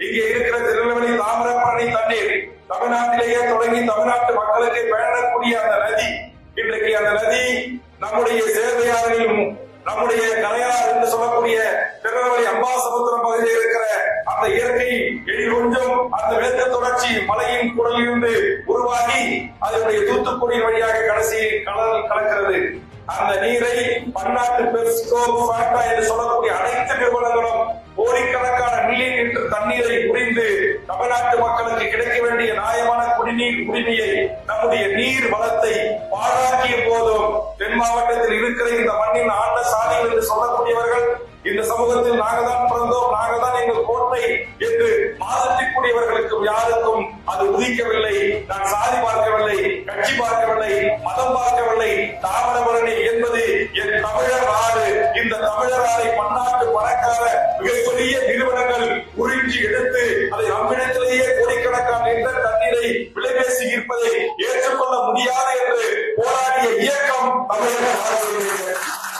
இங்கே இருக்கிற திருநெல்வேலி தாமிரபரணி தண்ணீர் தமிழ்நாட்டிலேயே தொடங்கி தமிழ்நாட்டு மக்களுக்கு பயணக்கூடிய அந்த நதி இன்றைக்கு அந்த நதி நம்முடைய சேவையாரிலும் நம்முடைய கரையார் என்று சொல்லக்கூடிய திருநெல்வேலி அம்பாசமுத்திரம் பகுதியில் இருக்கிற அந்த இயற்கை எழில் கொஞ்சம் அந்த மேற்கு தொடர்ச்சி மலையின் குடலிலிருந்து உருவாகி அதனுடைய தூத்துக்குடியின் வழியாக கடைசி கடல் கலக்கிறது. அந்த நீரை பன்னாட்டு பெர்ஸ்கோ என்று சொல்லக்கூடிய அனைத்து நிறுவனங்களும் புரிந்து தமிழ்நாட்டு மக்களுக்கு கிடைக்க வேண்டிய நியாயமான குடிநீர் உரிமையை நம்முடைய நீர் வளத்தை பாழாக்கிய போதும் தென் மாவட்டத்தில் இருக்கிற இந்த மண்ணின் ஆண்ட சாதிகள் என்று சொல்லக்கூடியவர்கள் இந்த சமூகத்தில் நாங்கள் தான் பிறந்தோம் நாங்கள் தான் எங்கள் கோட்டை என்று மாதிரிக்கூடியவர்களுக்கும் யாருக்கும் அது உதிக்கவில்லை. நான் சாதி பார்க்கவில்லை கட்சி பார்க்கவில்லை மதம் பார்க்கவில்லை. தாமிரபரணி என்பது என் தமிழர் நாடு. இந்த தமிழர் நாடை பன்னாட்டு பணக்கார மிகப்பெரிய நிறுவனங்கள் உறிஞ்சி எடுத்து Hallelujah.